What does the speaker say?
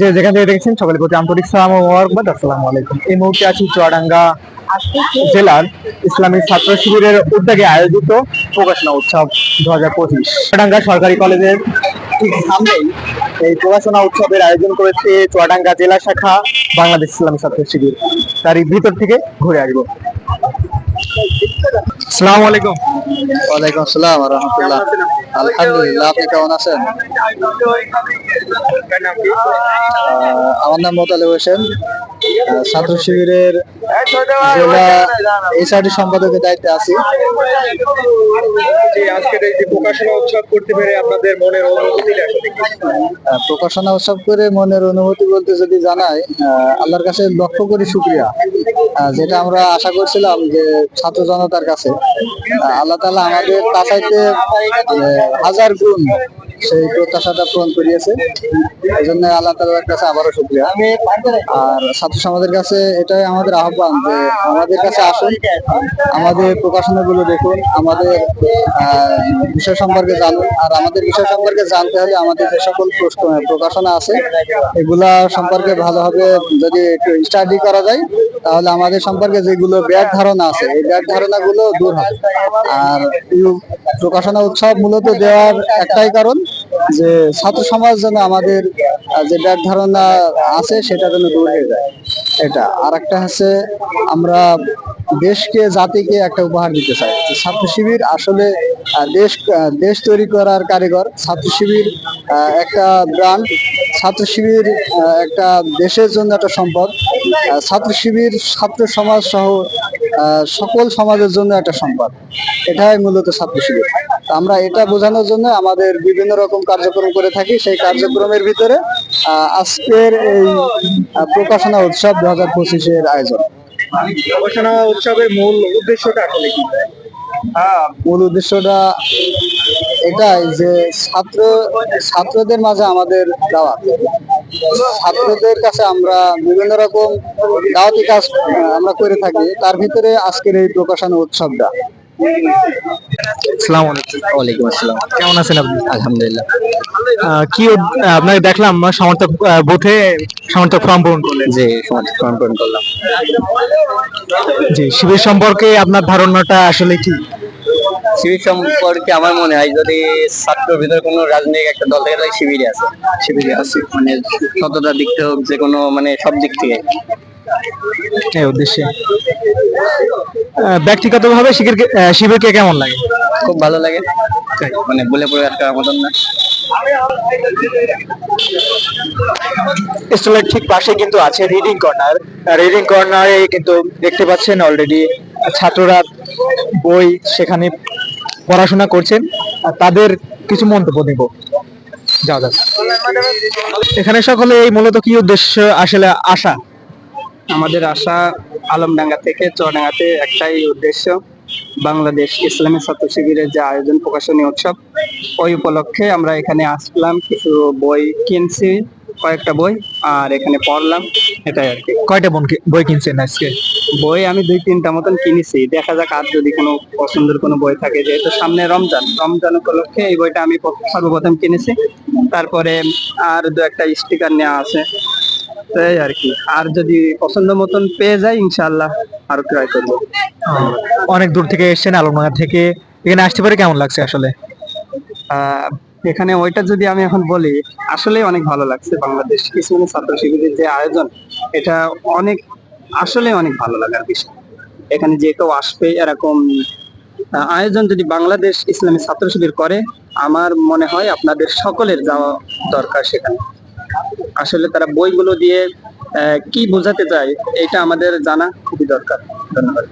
যে যেখান থেকে দেখছেন সকলের প্রতি আন্তরিক সালাম ও মোবারকবাদ। আসসালামু আলাইকুম। এই মুহূর্তে আছি চুয়াডাঙ্গা জেলার ইসলামী ছাত্র শিবিরের উদ্যোগে আয়োজিত প্রকাশনা উৎসব দু হাজার পঁচিশ। চুয়াডাঙ্গা সরকারি কলেজের ঠিক সামনেই এই প্রকাশনা উৎসবের আয়োজন করেছে চুয়াডাঙ্গা জেলা শাখা বাংলাদেশ ইসলামী ছাত্র শিবির। তারই ভিতর থেকে ঘুরে আসব। আসসালামু আলাইকুম। ওয়ালাইকুম আসসালাম রহমতুল্লাহ। আলহামদুলিল্লাহ আপনি কেমন আছেন? আমার নাম মোতালেব হোসেন। ছাত্র শিবিরের জেলা এইচআরডি সম্পাদকের দায়িত্বে আছি। আজকের এই যে প্রকাশনা উৎসব করতে পেরে আপনাদের মনের প্রকাশনা উৎসব করে মনের অনুভূতি বলতে যদি জানাই আল্লাহর কাছে লক্ষ্য করি শুক্রিয়া। যেটা আমরা আশা করছিলাম যে ছাত্র জনতার কাছে আল্লাহ তালা আমাদের কাছাইতে হাজার গুণ সেই প্রত্যাশাটা পূরণ করিয়েছে। এই জন্য আল্লাহ তাআলার কাছে আবারও শুক্রিয়া। আর ছাত্র সমাজের কাছে এটাই আমাদের আহ্বান যে আমাদের কাছে আসুন, আমাদের প্রকাশনাগুলো দেখুন, আমাদের বিষয় সম্পর্কে জানুন। আর আমাদের বিষয় সম্পর্কে জানতে হলে আমাদের যে সকল প্রকাশনা আছে, এগুলা সম্পর্কে ভালোভাবে যদি একটু স্টাডি করা যায়, তাহলে আমাদের সম্পর্কে যেগুলো ব্যাড ধারণা আছে, এই ব্যাড ধারণাগুলো দূর হবে। আর প্রকাশনা উৎসব মূলত দেওয়ার একটাই কারণ যে ছাত্র সমাজ যেন আমাদের যে ব্যাড ধারণা আছে সেটা যেন দূর হয়ে যায়। এটা। আর একটা হচ্ছে আমরা দেশকে, জাতিকে একটা উপহার দিতে চাই। ছাত্র শিবির আসলে দেশ দেশ তৈরি করার কারিগর, ছাত্র শিবির একটা ব্র্যান্ড, ছাত্র শিবির একটা দেশের জন্য একটা সম্পদ ছাত্র শিবির, ছাত্র সমাজ সহ সকল সমাজের জন্য একটা সম্পদ। এটাই মূলত ছাত্র শিবির। আমরা এটা বোঝানোর জন্য আমাদের বিভিন্ন রকম কার্যক্রম করে থাকি। সেই কার্যক্রমের ভিতরে আজকের এই প্রকাশনা উৎসব দু হাজার পঁচিশের আয়োজন। প্রকাশনা উৎসবের মূল উদ্দেশ্যটা আসলে কি? মূল উদ্দেশ্যটা এটাই যে ছাত্র ছাত্রদের মাঝে আমাদের দাওয়াত। ছাত্রদের কাছে আমরা বিভিন্ন রকম দাওয়াতি কাজ আমরা করে থাকি। তার ভিতরে আজকের এই প্রকাশনা উৎসবটা। আসসালামু আলাইকুম। ওয়ালাইকুম আসসালাম। কেমন আছেন আপনি? আলহামদুলিল্লাহ। কি আপনাকে দেখলাম সমর্থক বুথে সমর্থক ফর্ম পূরণ করলেন। জি সমর্থন করলাম। জি শিবির সম্পর্কে আপনার ধারণাটা আসলে কি? শিবির সম্পর্কে আমার মনে হয় যদি ছাত্র ভিতরে কোনো রাজনৈতিক একটা দল থেকে তাহলে শিবিরে আছে। শিবিরে আছে। মানে সততার দিক থেকে হোক যে কোনো মানে সব দিক থেকে। এই উদ্দেশ্যে। ব্যক্তিগতভাবে শিবিরকে শিবিরকে কেমন লাগে? খুব ভালো লাগে। মানে বলে পড়ে আজকাল মতন না। স্টলের ঠিক পাশে কিন্তু আছে রিডিং কর্নার রিডিং কর্নারে কিন্তু দেখতে পাচ্ছেন অলরেডি ছাত্ররা বই সেখানে পড়াশোনা করছেন। আর তাদের কিছু মন্তব্য দেব যাও যাও। এখানে সকলে এই মূলত কি উদ্দেশ্য আসলে আশা? আমাদের আশা আলমডাঙ্গা থেকে চুয়াডাঙ্গাতে একটাই উদ্দেশ্য বাংলাদেশ ইসলামী ছাত্র শিবিরের যে আয়োজন প্রকাশনী উৎসব ওই উপলক্ষে আমরা এখানে আসলাম কিছু বই কিনছি কয়েকটা বই আর এখানে পড়লাম এটাই আর কি। কয়টা বোন বই কিনছেন আজকে? বই আমি দুই তিনটা মতন কিনেছি। দেখা যাক আর যদি কোনো পছন্দের কোনো বই থাকে যেহেতু সামনে রমজান রমজান উপলক্ষে এই বইটা আমি সর্বপ্রথম কিনেছি। তারপরে আর দু একটা স্টিকার নেওয়া আছে। তো এই আর কি। আর যদি পছন্দ মতন পেয়ে যাই ইনশাআল্লাহ আরও ট্রাই করব। অনেক দূর থেকে এসেছেন আলমডাঙ্গা থেকে। এখানে আসতে পারে কেমন লাগছে আসলে? এখানে ওইটা যদি আমি এখন বলি আসলে অনেক ভালো লাগছে বাংলাদেশ। ইসলামী ছাত্র শিবিরের যে আয়োজন এটা অনেক আসলে অনেক ভালো লাগার বিষয়। এখানে যে কেউ আসবে এরকম আয়োজন যদি বাংলাদেশ ইসলামী ছাত্র শিবির করে আমার মনে হয় আপনাদের সকলের যাওয়া দরকার সেখানে। আসলে তারা বইগুলো দিয়ে কি বোঝাতে চায় এটা আমাদের জানা খুবই দরকার। ধন্যবাদ।